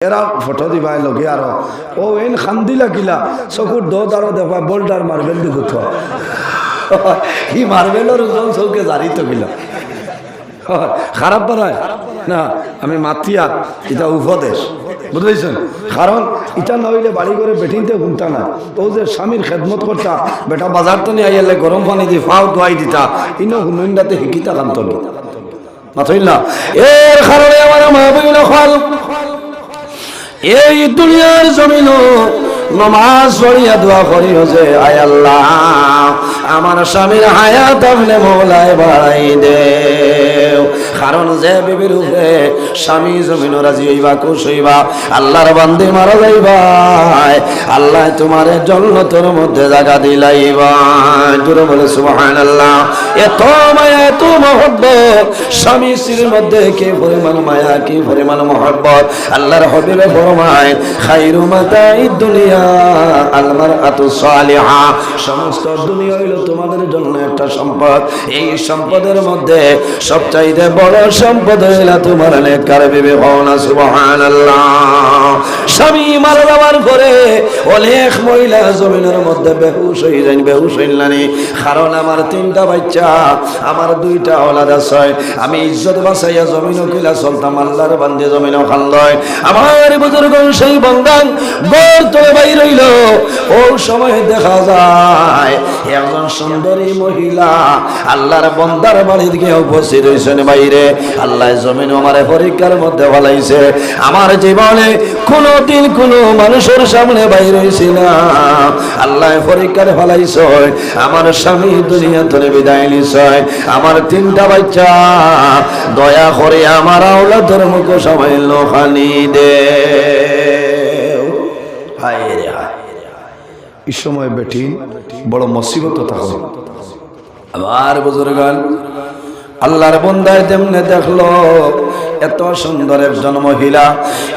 এরা ফটো দিবা লগে আর। ও এন খান্দিলা কিলা চকুর দোদ আরও দেখবা বোল্ডার মার্বেল দি গুথ ই মার্বেলের ওজন চৌকে জারি তো কিলা খারাপ বানায় না, আমি মাতিয়া এটা উপদেশ। বুঝেছেন কারণ এটা না হইলে বাড়ি করে বেটিনতে ঘুমতা না ও যে স্বামীর খেদমত করতা বেটা বাজার তো নিয়ে আইলে গরম পানি দিয়ে ফাও দোয়াই দিতা, ইনো হুনুইন্দাতে শিকিতা কান্ত না এর কারণে আমার মা বইল খাল এই দুনিয়ার জমিন নমাজ পড়িয়া দোয়া করি যে, আয় আল্লাহ, আমার স্বামীর হায়াত আপনি মৌলায় বাড়াই দে কারণ যে বিবির উপরে স্বামী জমিন রাজি হইবা, খুশ হইবা, আল্লাহর বান্দি মারা যাইবা, আল্লাহ তোমার জন্নতর মধ্যে জায়গা দিলাইবা। জোরে বলে সুবহানাল্লাহ। এত মায়া, এত মহব্বত, স্বামী স্ত্রীর মধ্যে কি পরিমাণ মায়া, কি পরিমাণ মহব্বত? আল্লাহর হবিবে ফরমায়, খাইরু মাতাই দুনিয়া আলমার আতু সালিহা। সমস্ত দুনিয়া হইল তোমাদের জন্য একটা সম্পদ। এই সম্পদের মধ্যে সবচাইতে বড় সম্পদ হইল তোমার নেকার বিবে স্বামী অনেক মহিলা জমিনের মধ্যে বেহুশ হয়ে বেহুশ কারণ আমার তিনটা বাচ্চা, আমার দুইটা ওলাদ আছে। আমি ইজ্জত বাঁচাইয়া জমিন কিলা আল্লাহর বান্ধে জমিন খান আমার বুজুর্গ সেই বন্ধান গড় তোলে বাই রইল ও সময় দেখা যায় একজন সুন্দরী মহিলা আল্লাহর বন্দার বাড়ির গিয়ে উপস্থিত হয়েছেন বাইরে। আল্লাহ জমিন আমার পরীক্ষার মধ্যে ফলাইছে। আমার জীবনে কোনো দিন কোনো মানুষের সামনে বাইরে হয়েছি না। আল্লাহ পরীক্ষার ফলাইছ আমার স্বামী দুনিয়া ধরে বিদায় নিছয় আমার তিনটা বাচ্চা। দয়া করে আমার আওলাদের মুখ সামাইল খানি দে। হায় রে হায় এই সময় বেটি বড় মসিবত থাকো আবার বুজুর্গান আল্লাহর বন্দায় তেমনে দেখল এত সুন্দর একজন মহিলা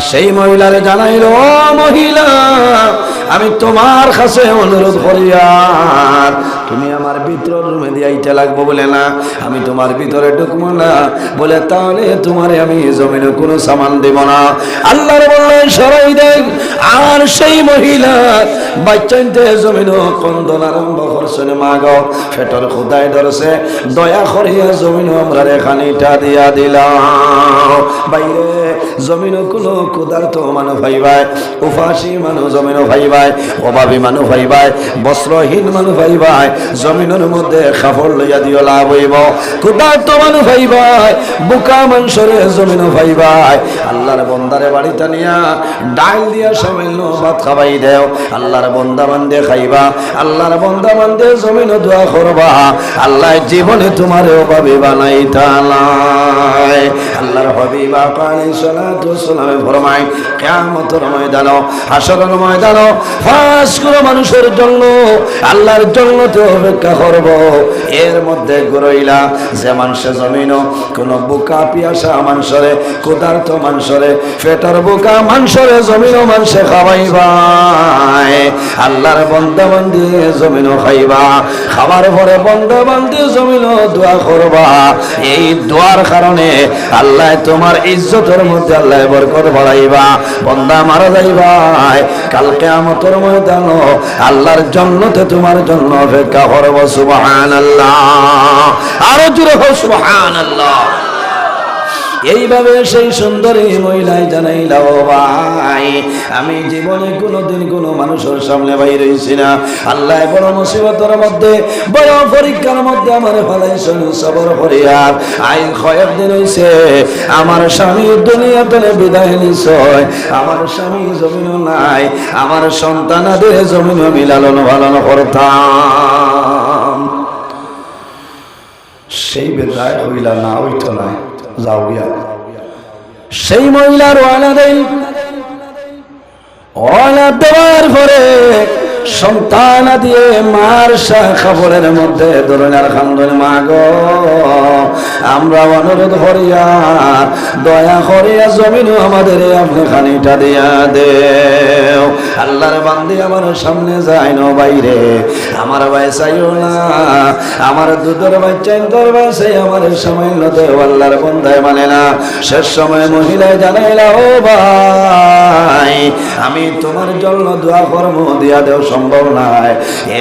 সেই মহিলারে জানাইল মহিলা আমি তোমার কাছে অনুরোধ করি আর। তুমি আমার ভিতর রুমে দিয়াইতে লাগবো বলে না। আমি তোমার ভিতরে ঢুকবো না বলে তাহলে তোমারে আমি জমিনে কোনো সামান দেব না। আল্লাহর বললেন সবাই দেখ আর সেই মহিলা বাচ্চাইতে জমিন কন্দন আরম্ভ করছেন মাগ। ফেটর খুদাই ধরছে। দয়া করিয়া জমিন আমরা রেখানিটা দিয়া দিলাম। বাইরে জমিন কোনো ক্ষুধার্ত মানুষ ভাইবাই উপাসী মানুষ জমিন ভাইবাই অভাবী মানুষ ভাইবাই, বস্ত্রহীন মানুষ ভাইবাই, জমিনের মধ্যে খাফর লইয়া দিও লাভ হইব। ক্ষুধার্ত মানুষ ভাইবাই, বুকা মাংসরে জমিন ভাইবাই। আল্লাহর বন্দারে বাড়িতে নিয়া ডাল দিয়া সামান্য ভাত খাবাই দেও। আল্লাহর বন্দা বান্ধে খাইবা, আল্লাহর বন্দা বান্ধে জমিন দোয়া করবা। আল্লাহ জীবনে তোমার অভাবে বানাই তালাই আল্লাহর হবিবা পানি সালাতু সালামে ফরমায়, কিয়ামতের ময়দান হাসরের ময়দান ফাঁস করে মানুষের জন্য, আল্লাহর জন্য তো অপেক্ষা করব। এর মধ্যে গরইলা যে মানুষে জমিন কোন বুকা পিয়াসা মানুষরে, ক্ষুধার্ত মানুষরে পেটর বুকা মানুষরে জমিন মানুষে খাওয়াইবাই আল্লাহর বান্ধি জমিন খাইবা। খাবার পরে বান্ধি জমিন দোয়া করবা। এই দোয়ার কারণে আল্লাহ তোমার ইজ্জতের মধ্যে আল্লাহ বরকত বাড়াইবা। বন্দা মারা যাইবাই। কালকে আমতর ময়দান। আল্লাহর জন্যতে তোমার জন্য অপেক্ষা করব সুবহান আল্লাহ আরও জুড়ে হোক সুবহান আল্লাহ এইভাবে সেই সুন্দরী মহিলাই জানাইল ভাই, আমি জীবনে কোনোদিন কোনো মানুষের সামনে বাইর হয়েছি না। আল্লাহ বড় মুসিবতের মধ্যে, বড় পরীক্ষার মধ্যে আমার ফলাইছেন সবর করিয়ার আইন কয়েকদিন হয়েছে আমার স্বামী দুনিয়া পেলে বিদায় নিশ্চয়, আমার স্বামী জমিন নাই, আমার সন্তানাদের জমিন মিলালন ভালন করতাম। সেই বেদায় হইলা না, হইত নাই। সেই মহিলার ওয়ালা দেন। ওয়ালা দেওয়ার পরে সন্তান দিয়ে মার খাবরের মধ্যে ধরনের খান্দন মা গো, আমরা অনুরোধ করিয়া, দয়া করিয়া জমিনও আমাদের আপনি খানিটা দিয়া দেও। আল্লাহর বান্দি আমার সামনে যায় না বাইরে, আমার ভাই চাইও না। আমার দুধের বাচ্চা তোর বাসাই আমার সামান্য দেও আল্লাহর বন্ধায় মানে না। শেষ সময় মহিলায় জানাইলা, ও ভাই, আমি তোমার জন্য দোয়া কর্ম দিয়া দেও সম্ভব নয়।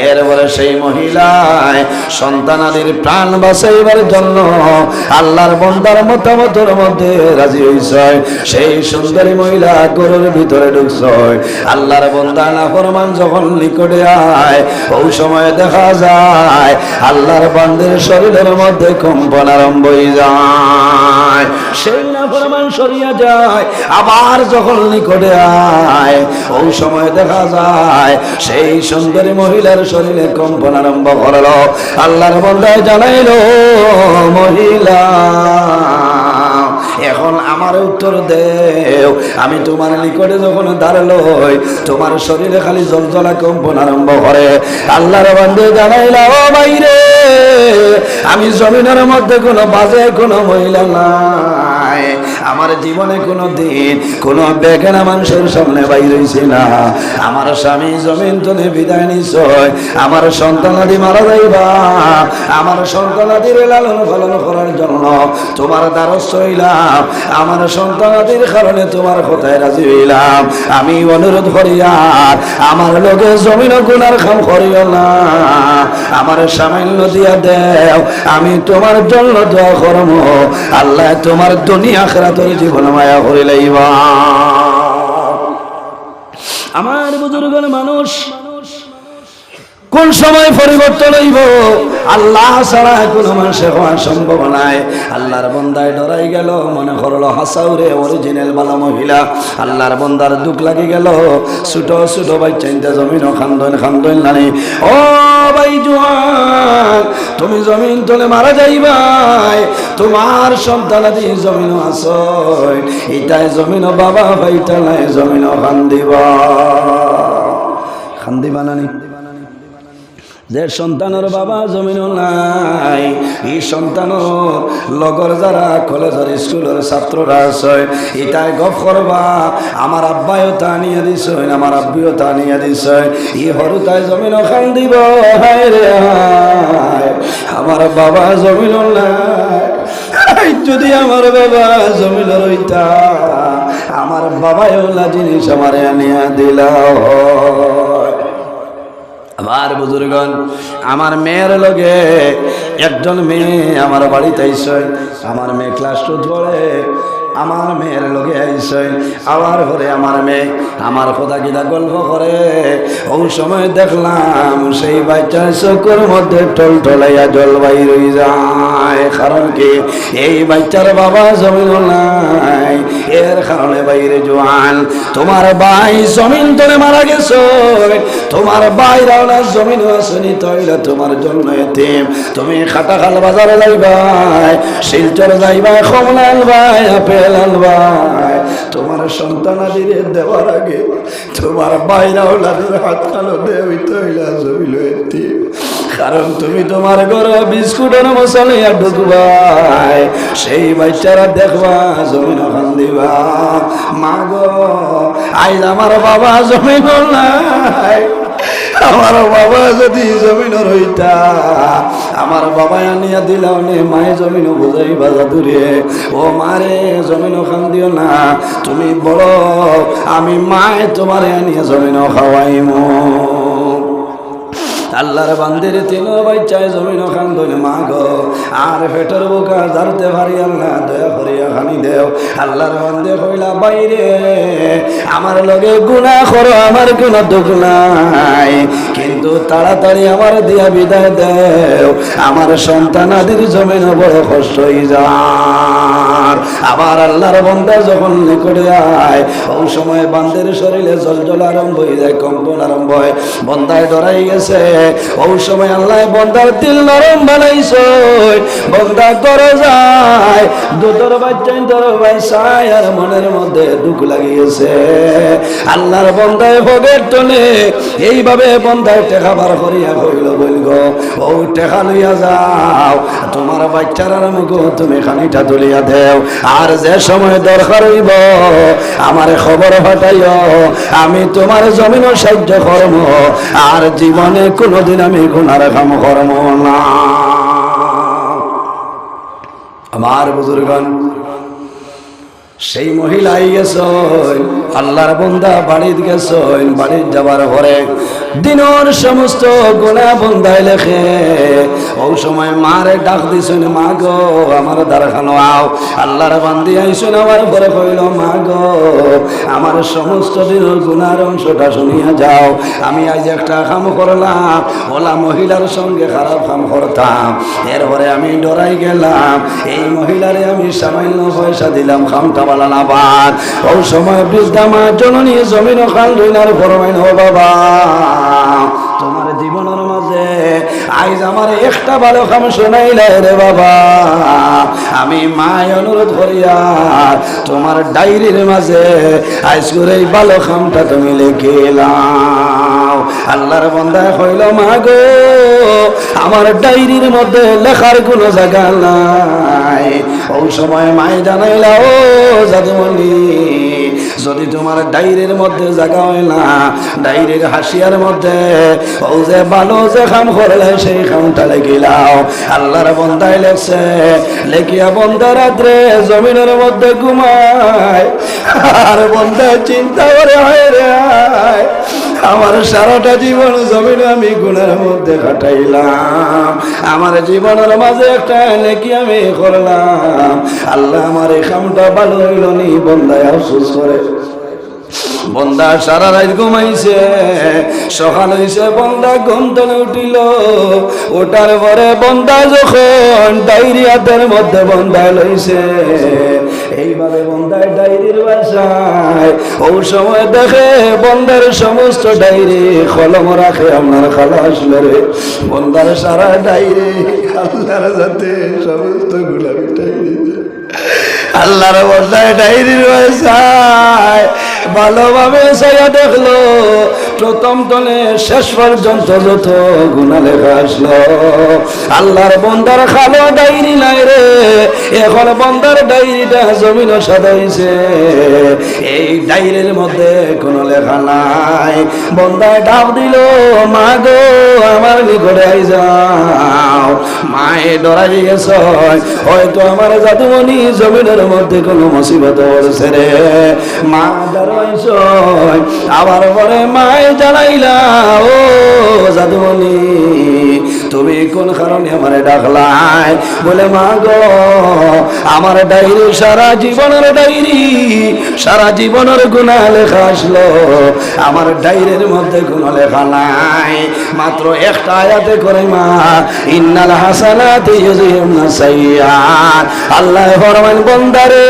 এরপরে সেই মহিলায় সন্তানাদের প্রাণ বাঁচাইবার জন্য আল্লাহর বন্দার মতামতের মধ্যে রাজি হইছে সেই সুন্দরী মহিলা গরুর ভিতরে ঢুকছে আল্লাহর বন্দা না ফরমান যখন নিকটে আয়, ওই সময় দেখা যায় আল্লাহর বান্দের শরীরের মধ্যে কম্পন আরম্ভ হয়ে যায়। সেই না ফরমান সরিয়া যায়, আবার যখন নিকটে আয়, ওই সময় দেখা যায়, সেই সুন্দরী মহিলার শরীরে কম্পন আরম্ভ করল। আল্লাহর বন্দায় জানাইল, মহিলা উত্তর দেও। আমি তোমার নিকটে যখন দাঁড়াল, তোমার শরীরে খালি জলজলা কম্পন আরম্ভ করে। আল্লাহর বান্ধে জানাইলা, ও বাইরে আমি জমিনের মধ্যে কোনো বাজে কোনো মহিলা নাই। আমার জীবনে কোনো দিন কোনো বেগানা মানুষের সামনে বাইর হয়েছে না। আমার স্বামী জমিন তুলে বিদায় নিশ্চয়। আমার সন্তানাদি মারা যাইবা। আমার সন্তানাদির লালন পালন করার জন্য তোমার দ্বারস্থ হইলাম। আমার সন্তানাদির কারণে তোমার কথায় রাজি হইলাম। আমি অনুরোধ করিয়ার আমার লোকে জমিন গুনার খাম করিও না। আমার সামান্য দিয়া দেও। আমি তোমার জন্য দোয়া করম আল্লাহ তোমার দুনিয়া খেরাতের জীবন মায়া করে লাইবা আমার বুজুর্গের মানুষ কোন সময় পরিবর্তন হইব? আল্লাহ ছাড়া কোন মানুষের হওয়ার সম্ভব নাই। আল্লাহর বন্দায় ডরাই গেল, মনে করল হাসাউরে অরিজিনাল বালা মহিলা। আল্লাহর বন্দার দুঃখ লাগি গেল, ছোট ছোট বাচ্চা ইন্তা জমিন খান্দন খান্দন নানি। ও ভাই জোয়ান, তুমি জমিন তোলে মারা যাইবাই, তোমার সন্তানাদি জমিন আসয় ইটাই জমিন বাবা ভাইটা নাই জমিন খান্দিবা খান্দিবা নানি। যে সন্তানের বাবা জমিন নাই, এই সন্তানের লগর যারা কলেজের স্কুলের ছাত্ররা আছে, এটাই গপ করবা। আমার আব্বাইও তা নিয়ে দিছ, আমার আব্বিও তা নিয়ে দিছ। ই হরু তাই জমিন খান দিব আমার বাবা জমিন নাই যদি আমার বাবা জমিন রইতা, আমার বাবাও জিনিস আমার আনিয়া দিলা আমার বুজুর্গন আমার মেয়ের লগে একজন মেয়ে আমার বাড়িতে আমার মেয়ে ক্লাস টু পড়ে আমার মেয়ের লগে আইসে, আবার ঘরে আমার মেয়ে। আমার কথা কিনা গল্প করে? ওই সময় দেখলাম সেই বাচ্চা চোখের মধ্যে টল টলাইয়া জল বাইর হয়ে যায়। কারণ কি? এই বাচ্চার বাবা জমিন নাই। এর কারণে বাইরে জোয়ান। তোমার ভাই জমিন ধরে মারা গেছ। তোমার বাইরাও না জমিন আসনি তৈলে তোমার জন্য এতিম। তুমি খাটা খাল বাজারে যাইবাই, শিলচর যাইবাই কমলা আনবাই আপেল আনবাই তোমার সন্তান আদিরে দেওয়ার আগে তোমার লাদের হাত খালো দেবই তৈলা জমিল এতিম কারণ তুমি তোমার ঘর বিস্কুটের মশালিয়া ঢুকবাই সেই বাচ্চারা দেখবা, জমিন ওখান দিবা। মা গো আইজ আমার বাবা জমিন নাই আমার বাবা যদি জমিন রইতা, আমার বাবা আনিয়া দিলাও নে, মায়ে জমিন বুঝাই বাজা দূরে ও মারে জমিন খান দিও না। তুমি বড় আমি মায়ে তোমারে আনিয়া জমিন খাওয়াইমো। আল্লাহর বান্দির তিন বাচ্চায় জমিন খান ধরে, মা গো, আর পেটের বোকা জারতে পারি আল্লাহ, দয়া করিয়া খানি দেও। আল্লাহর বান্দে কইলা, বাইরে, আমার লগে গুণা করো, আমার কোনো দুঃখ নাই, কিন্তু তাড়াতাড়ি আমার দিয়া বিদায় দেও, আমার সন্তান আদির জমিন বড় কষ্ট হয়ে যায়। আমার আবার আল্লাহর বন্ধা যখন নিকটে আয়, ওই সময় বান্দের শরীরে জল আরম্ভ হয়ে যায়, কম্পন আরম্ভ হয়, বন্দায় ডরাই গেছে। ওই সময় আল্লাহ বন্দার দিল নরম বানাইছ, বন্দা করে যায় দুটোর বাচ্চাই তোর ভাই আর মনের মধ্যে দুঃখ লাগিয়েছে। আল্লাহর বন্দায় ভোগের টনে এইভাবে বন্দায় টেকা বার করিয়া কইল বলগ ও টেকা লইয়া যাও, তোমার বাচ্চার মুখ তুমি খানিটা তুলিয়া দেও। আর যে সময় দরকার হইব, আমার খবর হটাইও আমি তোমার জমিন সাহায্য কর্ম আর জীবনে কোনোদিন আমি গুনার কাম কর্ম না। আমার বুজুর্গন সেই মহিলা গেছ। আল্লাহর বন্দা বাড়িত গেছ বাড়ির যাবার পরে দিনর সমস্ত গোনা বন্ধায় লেখে। ওই সময় মারে ডাক দিছেন, মা গো, আমার দ্বারখানো আও। আল্লাহর বান্দি আইসুন আমার পরে কইল, মা গো, আমার সমস্ত দিনের গুনার অংশটা শুনিয়া যাও। আমি আজ একটা কাম করলাম, ওলা মহিলার সঙ্গে খারাপ কাম করতাম। এরপরে আমি ডরাই গেলাম, এই মহিলারে আমি সামান্য পয়সা দিলাম, খামটা বালানা বাদ। ওই সময় বৃদ্ধা মা জননী জমিন খাল ধইনার ফরমাইন, ও বাবা, তোমার জীবনের মাঝে আইজ আমার একটা ভালো কাম শোনাইলে রে বাবা। আমি মায় অনুরোধ করিয়া তোমার ডায়েরির মাঝে আইজ করে এই ভালো কামটা তুমি লিখিলাম আল্লাহর বন্দায় হইল মা গো, আমার ডায়েরির মধ্যে লেখার কোনো জায়গা নাই। ওই সময় মায় জানাইলা, ও জাদুমণি যদি তোমার ডাইরের মধ্যে জাগা হয় না, ডাইরের হাসিয়ার মধ্যে, ও যে ভালো যে খাম করলে সেই খামটা লেখিলাও আল্লাহর বন্দায় লেগছে লেখিয়া বন্দা রাত্রে জমিনের মধ্যে ঘুমায় আর বন্ধায় চিন্তা করে, হয় রে। আমার সারাটা জীবন জমিনে আমি গুণের মধ্যে কাটাইলাম আমার জীবনের মাঝে একটা নাকি আমি করলাম। আল্লাহ আমার এই কামটা ভালো হইল নি বন্ধায় আফসোস করে। বন্দা সারা রাত ঘুমাইছে। সকাল হইছে বন্দা ঘুম গন্তনে উঠিল। ওটার পরে বন্দা যখন ডায়েরি হাতের মধ্যে বন্দায় লইছে, এইভাবে বন্দায় ডায়েরির বাসায় ওই সময় দেখে বন্দার সমস্ত ডায়েরি কলম রাখে, আপনার খালা আসলো রে। বন্দার সারা ডায়েরি আল্লাহর যাতে সমস্ত গুলাবি ডায়েরি। আল্লাহর বন্দায় ডায়েরির বাসায় ভালোভাবে সাইয়া দেখল। প্রথম তলে শেষ পর্যন্ত যত গুণা লেখা আসলো। আল্লাহর বন্দার খালো ডাইরি নাই রে। এখন বন্দার ডায়েরিটা জমিন সাজাইছে এই ডায়েরির মধ্যে কোনো লেখা নাই। বন্দায় ডাক দিল, মা গো, আমার নিকটে আই যাও। মায়ে ডরাই গেছ, হয়তো আমার জাদুমণি জমিনের মধ্যে কোনো মুসিবত পড়ছে রে। মা দাঁড়াইছ আবার পরে মায়ে জানাইলা, ও জাদুমণি তুমি কোন কারণে আমার ডাকলাই? বলে, মা গো, আমার ডায়েরি সারা জীবনের ডায়েরি, সারা জীবনের গুণা লেখা আসলো। আমার ডায়েরির মধ্যে কোনো লেখা নাই। মাত্র একটা আয়াতে করে, মা, ইন্নাল হাসানাতি ইউযিবনা সাইয়্যাত। আল্লাহ ফরমান বন্দারে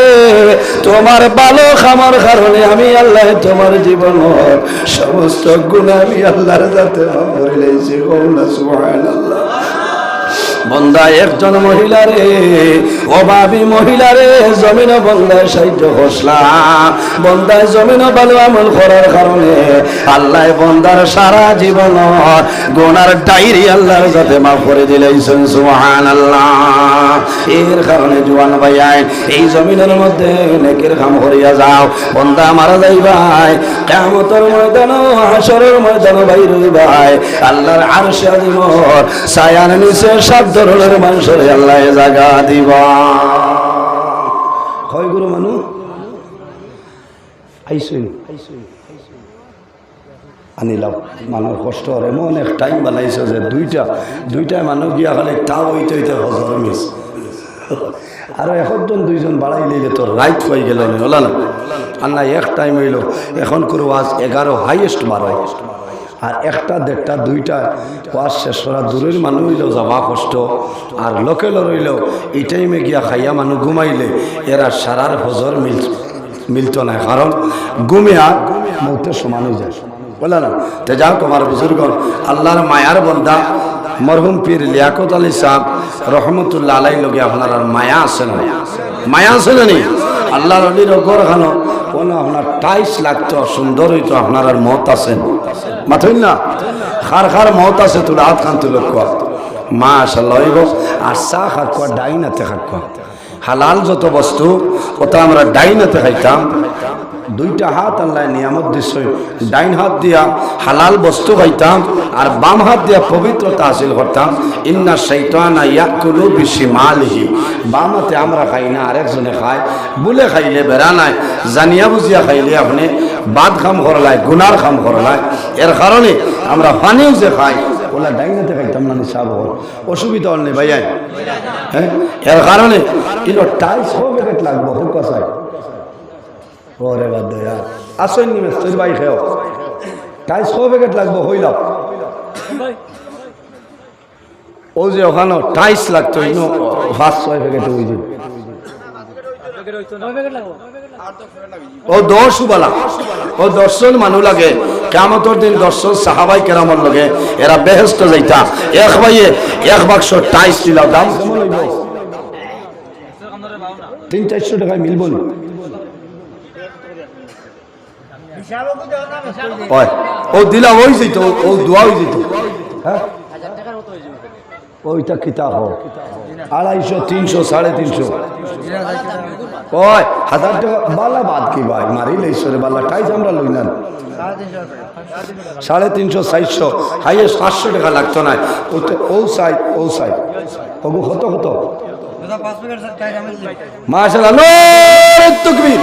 তোমার ভালো খামার কারণে আমি আল্লাহ তোমার জীবন সমস্ত গুণ আমি আল্লাহর যাতে করে কওলা সুবহানাল্লাহ। বন্দা একজন মহিলারে অভাবী জমিন বন্দায় সাহায্য করলাম বন্দায় জমিন ভালো আমল করার কারণে আল্লাহ বন্দার সারা জীবন গোনার ডায়েরি যাতে মাফ করে সুহান আল্লাহ এর কারণে এই জমিনের মধ্যে নেকের কাম করিয়া যাও। বন্দা মারা যাই ভাই কেমতর ময়দান, হাসরের ময়দান ভাই রই ভাই। আল্লাহর আজিমর সায়ান নিচে সাত ধরনের মানুষের আল্লাহ জাগা দিবা। হয় গুরু মানু? আইসুই আনিলাম মানুষ কষ্ট হরে এমন এক টাইম বানাইছে যে দুইটা দুইটা মানুষ গিয়া খালি তাও হইতে হইতে হজর মিস। আরও একজন, দুইজন বাড়াই লইলে তোর রাইট হয়ে গেল আর না এক টাইম হইল। এখন করো আজ এগারো হাইয়েস্ট বারো আর একটা দেড়টা, দুইটা, ওয়াজ শেষ করা দূরের মানুষ হইলেও যাওয়া কষ্ট। আর লোকেল রইল এই টাইমে গিয়া খাইয়া মানুষ ঘুমাইলে এরা সারার হজর মিল, মিলত না কারণ ঘুমিয়া মৌতের সমান হয়ে যায়। বলে না, তে যাও তোমার বুজুর্গ আল্লাহর মায়ার বন্ধা মরহুম পীর লিয়াকত আলী সাহ রহমতুল্লাহ আলাই লগে আপনার মায়া আছে না? মায়া আছে না? আল্লাহর অলির ঘর খানো কোনো আপনার টাইস লাগতো, সুন্দর হইতো, আপনার আর মত আছে। মাথুন না? খার খার মত আছে, তোর হাত খান তুলে কোয়া মা আসাল্লাহ হইব। আর চা খাক ডাইনাতে খাক হালাল যত বস্তু, ওটা আমরা ডাইনাতে খাইতাম। দুইটা হাত আল্লাহ নিয়ামত দিছ। ডাইন হাত দিয়া হালাল বস্তু খাইতাম আর বাম হাত দিয়া পবিত্রতা হাসিল করতাম। ইন্না শৈতানা ইয়াকুলু বিশিমালিহি। বাম হাতে আমরা খাই না, আরেকজনে খায়। বুলে খাইলে বেড়া নাই, জানিয়া বুঝিয়া খাইলে আপনি বাদ খাম করলাই গুনার খাম করলাই এর কারণে আমরা পানিও যে খাই, ওলা ডাইনাতে খাইতাম না নিশা বহর অসুবিধা হল নেই ভাইয়াই হ্যাঁ? এর কারণে ইলো টাইস হোক লাগবো হুক ওরে বাদ দয়া আসেন নি তোর ভাই খেও। টাইস ছ প্যাকেট লাগবো, হইল। ও যে ওখানে টাইস লাগতো ইনো পাঁচ ছয় প্যাকেট ওই যে। ও দশ বালা ও দর্শন মানুষ লাগে। কেমতর দিন দর্শন সাহাবাই কেরামর লগে এরা বেহেস্ত যাইতা। এক ভাইয়ে এক বাক্স টাইস দিলাম দাম কেমন তিন চারশো টাকায় মিলব না হয় ও দিলা ওই যেত ও দোয়া হয়ে যেত হ্যাঁ? ওইটা হোক আড়াইশো, তিনশো, সাড়ে তিনশো। হাজার টাকা, বালা বাদ কি ভাই? মারিলে ঈশ্বরে বালা, টাইস আমরা লই না সাড়ে তিনশো, চারশো। হাইয়ে পাঁচশো টাকা লাগতো না। ওতে, ও সাই ও সাই হতো হতো নূর তকবীর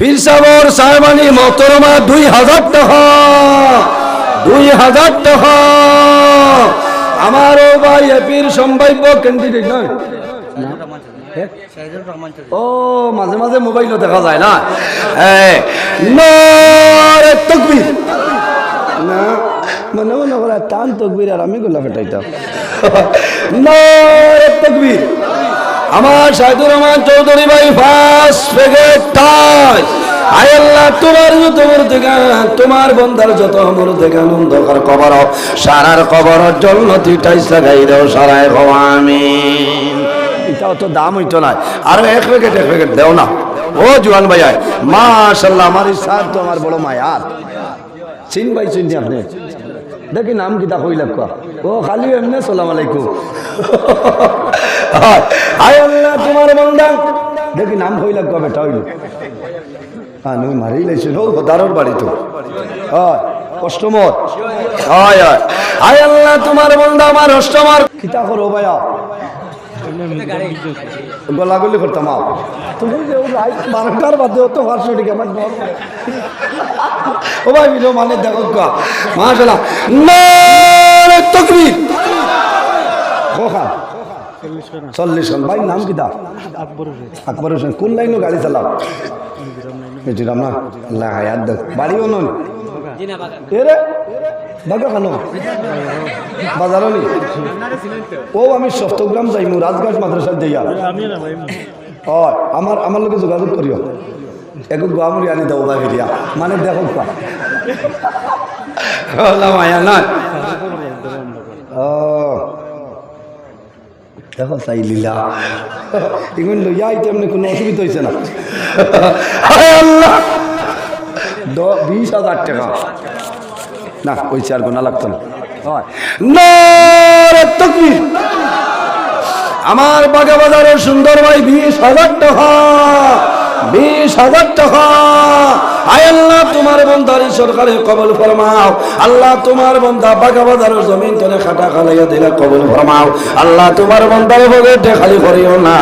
ফির সাবর সাহেবানি মতরমা দুই হাজার টাকা। দুই হাজার টাকা। আমারও ভাই এপির সম্ভাব্য ক্যান্ডিডেট নয় ও মাঝে মাঝে মোবাইলও দেখা যায় না। তকবীর। না মনে মনে করে টান তকবীর আর আমি গোলা ফেটাইতাম নরে তকবীর। আমার সাইদুর রহমান চৌধুরী ভাই ফার্স্ট প্যাকেট আল্লাহ, তোমার যত তোমার যত সারার কবর জন্য তুই টাইস লাগাই দাও সারায় আমি এটাও তো দাম এক এক দেও না। ও ভাই মাশাল্লাহ আমার ইসার তো বড় মায়ার চিন ভাই চিনছি আপনি? দেখি নাম কিতা কই লাগবা ও খালি এমনি সালাম আলাইকুম। আয় আল্লাহ তোমার বন্দা দেখি নাম কই লাগবা বেটা হইল। হ্যাঁ নই মারি লাইছেন ও দারোর বাড়ি তো হয় কষ্টমর হয় হয়। আয় আল্লাহ তোমার বন্দা আমার অষ্টমর কিতা করো ভাইয়া গলাগলি করতাম, আও। তুমি বারোটার বাদে অত পাঁচশো টাকা আমার ও ভাই বিলো মানে দেখো কা নারে তাকবীর। খোখা চল্লিশ খান ভাই, নাম কিতা আকবর হোসেন। কোন লাইনও গাড়ি চালাও? এটিরাম না। আল্লাহ, হায়াত দেখ। বাড়িও নন এরে বাগা খানো। বাজারও নি ও আমি সপ্তগ্রাম যাইমু রাজঘাট মাদ্রাসার যাইয়া ও আমার আমার লোকে যোগাযোগ করিও একু গোয়ামুড়ি আনি দেবো বা ফিরিয়া মানে দেখো মায়া না ও দেখো চাই লীলা। এগুলো লইয়া আইতে এমনি কোনো অসুবিধা হয়েছে না। হায় বিশ হাজার টাকা। না ওই চার গোনা লাগতো না। আমার বাগা বাজারের সুন্দর ভাই বিশ হাজার টাকা বিশ হাজার টাকা। আয় আল্লাহ, তোমার বন্ধারি সরকারে কবল ফরমাও। আল্লাহ, তোমার বন্ধা বাগা বাজারের জমিন তলে খাটা খালাইয়া দিলে কবল ফরমাও। আল্লাহ, তোমার বন্ধারে ভোগে খালি করিও না।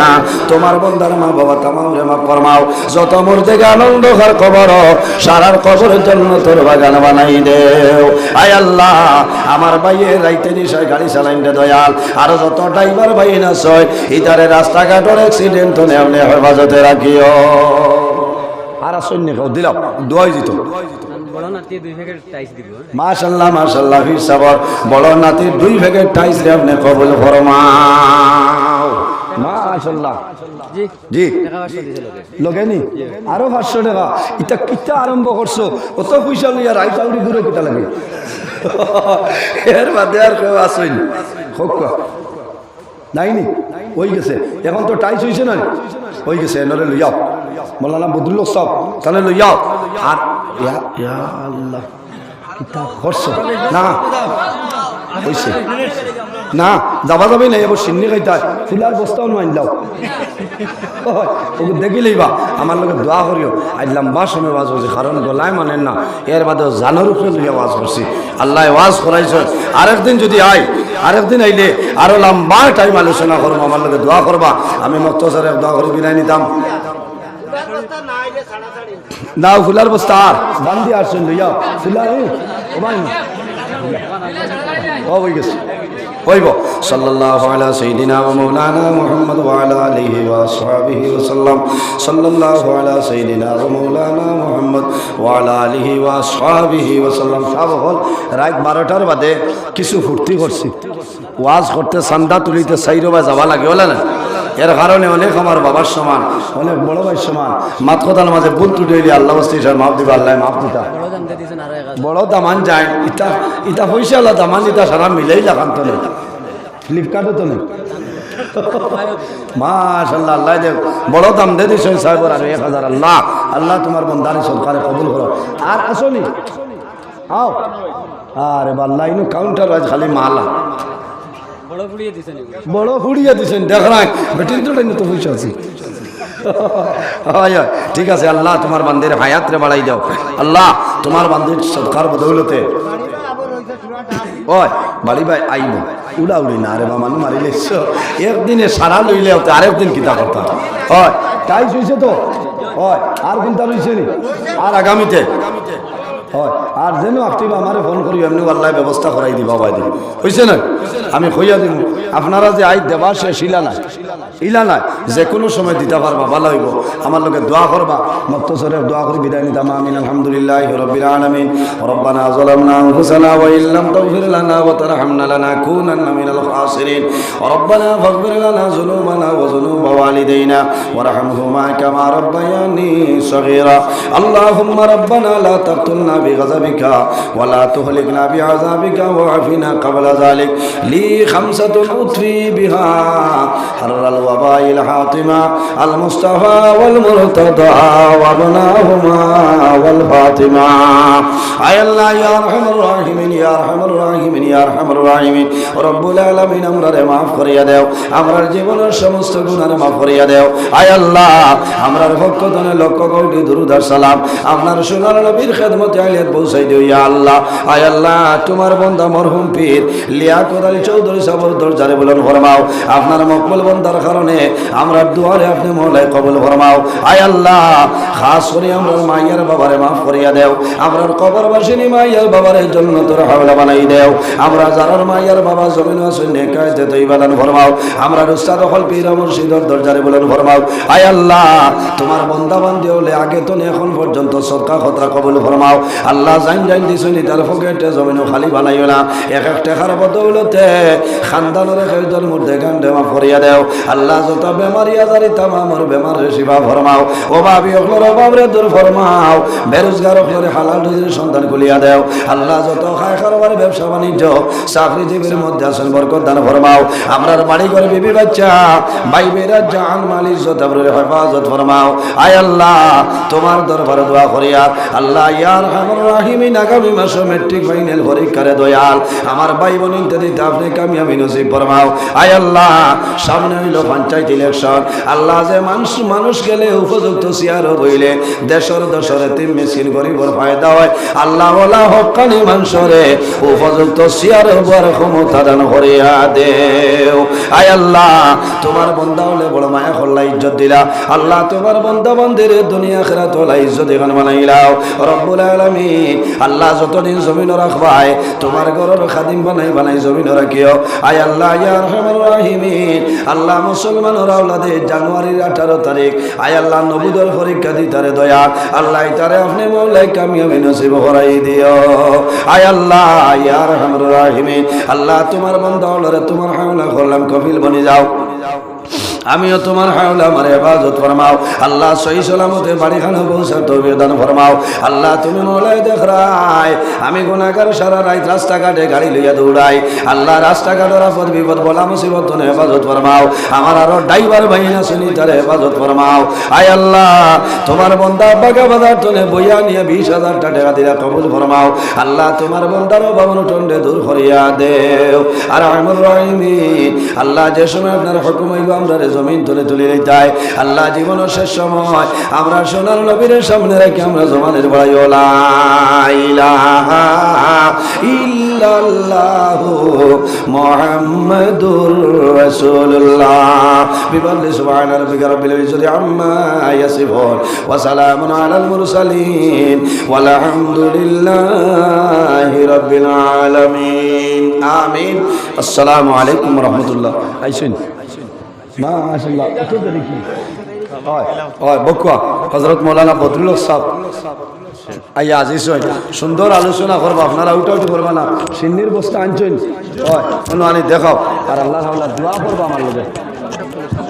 তোমার বন্ধার মা বাবা তামাম রে মা ফরমাও। যত মোর থেকে আনন্দ ঘর কবর সারার কবরের জন্য তোর বাগান বানাই দেও। আয় আল্লাহ, আমার ভাইয়ে রাইতে নিশায় গাড়ি চালাইন দে দয়াল। আর যত ড্রাইভার ভাই না ছয় ইতারে রাস্তাঘাটর অ্যাক্সিডেন্ট তো নেমনে হেফাজতে রাখিও। আর সৈন্য কেউ দিলাম দোয়াই দিত। দুই প্যাকেট টাইস দিব মাশাল্লাহ মাশাল্লাহ ফির সাবর। বড় নাতির দুই প্যাকেট টাইস রে আপনি কবুল ফরমাও। মাশাল্লাহ। জি। জি। টাকা পাঁচশো দিছে লোকে। লগে নি আরও পাঁচশো টাকা। ইটা কিতা আরম্ভ করছ? অত পয়সা লইয়া রাই চাউরি ঘুরে কিতা লাগে? এর বাদে আর কেউ আসেন হোক কোয়া। নাই নি হয়ে গেছে। এখন তো টাইস হয়েছে না হয়ে গেছে এনরে লইয়াও। মৌলানা বদরুল্লাহ সব। তাহলে লইয়াও আর না না, যাবা যাবি নাই, এবার সিন্নি খাইতা। ফুলার বস্তাও নয় যাও ওকে দেখি লইবা। আমার লোকে দোয়া করিও। আজ লম্বা সময় ওয়াজ করছি, কারণ গলায় মানেন না, এর বাদে জানোর উপরে লইয়া ওয়াজ করছি। আল্লাহ ওয়াজ করাইছে। আরেকদিন যদি আই আরেকদিন আইলে আরও লম্বা টাইম আলোচনা করব। আমার লোকে দোয়া করবা। আমি মক্তসরে দোয়া করে, বিদায় নিতাম। না ফুলার বস্তা আর বান্ধি আসছেন লইয়া ও হয়ে গেছে হইব সাল্লাল্লাহু আলা সাইয়্যিদিনা ওয়া মাওলানা মুহাম্মদ ওয়া আলা আলিহি ওয়া আসহাবিহি ওয়া সাল্লাম সাল্লাল্লাহু আলা সাইয়্যিদিনা ওয়া মাওলানা মুহাম্মদ ওয়া আলা আলিহি ওয়া আসহাবিহি ওয়া সাল্লাম সব হল রাত 12টার বাদে কিছু ফুর্তি করছি। ওয়াজ করতে সান্দা তুলিতে সাইরবা যাওয়া লাগে বলে না? এর কারণে অনেক আমার বাবার সমান, অনেক বড় ভাই সমান। মাত কথার মাঝে বুল তুলে আল্লাহ বস্তি মাফ দিবা, আল্লাহ মাফ দিতা। বড় দামান যায়, ইটা ইটা পয়সা আল্লাহ দামান ইটা সারা মিলেই লাগান তো নেই। ফ্লিপকার্টও তো নেই। মাশাল্লাহ আল্লাহ দেব বড় দাম দে দিছ সাহেব, আর এক হাজার আল্লাহ। আল্লাহ তোমার বন্দারি সরকারে কবুল করো আর আসনি আও। আরে বাল্লাহ, ইনু কাউন্টার আজ খালি মালা। বড় ফুড়িয়ে দিছেন দেখ বেটির তো তো পয়সা আছে। ঠিক আছে, আল্লাহ তোমার বান্দির হায়াত রে বাড়াই দাও। আল্লাহ তোমার বান্দির সৎকার বদৌলতে। ওই বাড়ি ভাই, আইব। উড়া উড়ি না রে বা মানুষ মারি একদিনে সারা লইলে হতে, আরেকদিন কিতা করতাম। হয় তাই শুইছে তো? হয়, আর কোনটা রইছে আর আগামীতে? হয়। আর যেন আপনি আমারে ফোন করি এমনি আল্লাহ ব্যবস্থা করাই দিবা ভাই দিই বুঝছে না? আমি কইয়া দিব আপনারা যে আই দেবা সে শিলা নাই। ইলা নাই যে কোনো সময় দিতে পারবা ভালো হইব আমার লোকে দোয়া করবা মক্তসরের দোয়া করে বিদায় নিতাম আমিন আলহামদুলিল্লাহ রব্বিল আলামিন রব্বানা যালামনা আনফুসানা ওয়া ইল্লাম তাগফির লানা ওয়া তারহামনা লানাকুনান্না মিনাল খাসিরিন রব্বানা ফাগফির লানা যুনুবানা ওয়া যুনুবা ওয়ালিদাইনা ওয়ারহামহুমা কামা রাব্বায়ানি صغيرا اللهم ربنا لا تقتلنا بغضبك ولا تهلكنا بعذابك وعافنا قبل ذلك لي خمسة أطفي بها حر الوباء الحاطمة المصطفى والمرتضى وابناهما والفاطمة أي الله يا أرحم الراحمين يا أرحم الراحمين يا أرحم الراحمين رب العالمين আমরা মাফ করিয়া দেও আমরার জীবনের সমস্ত গুণারে মাফ করিয়া দেও আয় আল্লাহ আমরার পক্ষ ধনে লক্ষ কোটি দুরুদ আর সালাম আপনার সোনার নবীর খেদমতে আইলিয়াত পৌঁছাই দিও ইয়া আল্লাহ আয় আল্লাহ তোমার বন্ধা মরহুম পীর লিয়াকত আলী চৌধুরী সাবর দরজারে বলুন ফরমাও আপনার মকবুল বন্দার কারণে আমরা দুয়ারে আপনি মহলাই কবুল ফরমাও। আয় আল্লাহ, খাস করে আমরা মাইয়ার বাবারে মাফ করিয়া দেও। আমরার কবর বাসিনী মাইয়ার বাবারে জন্য তোর হাওলা বানাই দেও। আমরা যারার মাইয়ার বাবা জমিন আছে, নেকায়তে তুই বাদান ফরমাও। আমরা উস্তাদ হল পীর মুর্শিদর দরজারে বলেন ফরমাও। আয় আল্লাহ, তোমার বন্দা বান্ধি হলে আগে তো এখন পর্যন্ত সরকার কথা কবুল ফরমাও। আল্লাহ জাইন জাইন দিছনি তার ফকেটে জমিনও খালি বানাইও না। এক এক টেকার বদৌলতে খানদানের খেজর মধ্যে গান্ডে মা ফরিয়া দেও। আল্লাহ যত বেমারি আজারি তামামর বেমার রে শিবা ফরমাও। অভাবী অকলর অভাবরে দূর ফরমাও। বেরোজগার অকলরে হালাল রুজির সন্তান খুলিয়া দেও। আল্লাহ যত খায় কারবার ব্যবসা বাণিজ্য চাকরিজীবীর মধ্যে আছেন বরকত দান ফরমাও। আমরার বাড়ি ঘরে বিবি বাচ্চা, ভাই বেরা জান, মালিক যত হেফাজত ফরমাও। আয় আল্লাহ, তোমার দরবারে দোয়া করিয়া। আল্লাহ ইয়ার হামর রাহিমিন, আগামী মাস মেট্রিক ফাইনাল পরীক্ষারে দয়াল। আমার ভাই বোন ইত্যাদিতে আপনি কামিয়াবি নসিব ফরমাও। আয় আল্লাহ, সামনে হইল পঞ্চায়েত ইলেকশন। আল্লাহ যে মানুষ মানুষ গেলে উপযুক্ত চেয়ার বইলে দেশর দশরে তিন মেশিন গরিবর ফায়দা হয়। আল্লাহ বলা হকানি মানুষরে, উপযুক্ত চেয়ার হবার ক্ষমতা দান করিয়া দেও। আয় আল্লাহ, তোমার বন্ধা হলে বড় মায়া হল্লা ইজ্জত দিলা। আল্লাহ, তোমার বন্ধা বন্ধের দুনিয়া খেরা তোলা ইজ্জত এখানে বানাইলাও রব্বুল আলামিন, আল্লাহ যতদিন জমিন রাখবাই তোমার ঘরের খাদিম বানাই বানাই জমিন রাখিও। আয় আল্লাহ, ইয়া রাহিমিন, আল্লাহ মুসলমানের রাউলাদে জানুয়ারির আঠারো তারিখ। আয় আল্লাহ, নবুদর পরীক্ষা দিতারে দয়া। আল্লাহ তারে আপনি মৌলাই কামিয়াবি নসিব হরাই দিও। আয় আল্লাহ ইয়ার রহমান রাহিমিন। আল্লাহ, তোমার বন্ধ হলরে তোমার হামলা করলাম কফিল বনে যাও। আমিও তোমার হাওলা, আমার হেফাজত ফরমাও। আল্লাহ সহি সালামতে বাড়িখানে পৌঁছার তবে দান ফরমাও। আল্লাহ তুমি মলাই দেখাই, আমি গুণাগার সারা রাত রাস্তাঘাটে গাড়ি লইয়া দৌড়াই। আল্লাহ রাস্তাঘাটের আপদ বিপদ, বলা মুসিবত তুমি হেফাজত ফরমাও। আমার আরও ড্রাইভার ভাইনা শুনি তার হেফাজত ফরমাও। আয় আল্লাহ, তোমার বন্দা বাগা বাজার তনে বইয়া নিয়ে বিশ হাজার টাকা দিলা কবুল ফরমাও। আল্লাহ তোমার বন্দার বাবন টন্ডে দূর করিয়া দেও। আর আমার রহিমিন, আল্লাহ যে সময় আপনার হুকুম হইব আমরা জমিন তুলে তুলে লইতাই আল্লাহ জীবনের শেষ সময়। আমরা সোনার নবীর সামনে রেখে আমরা জমানের ইলাহা ইল্লাল্লাহু মুহাম্মাদুর আমিন। আসসালামু আলাইকুম ওয়া রাহমাতুল্লাহ। মাশাআল্লাহ। কত দেখি। হয় হয় বকুয়া। হযরত মাওলানা বদরুল সাহেব আইয়া আজিজ হই সুন্দর আলোচনা করব। আপনারা উঠা উঠি করবা না। সিন্নির বস্তা আনছেন। হয় আনি দেখাও। আর আল্লাহ দোয়া করব আমার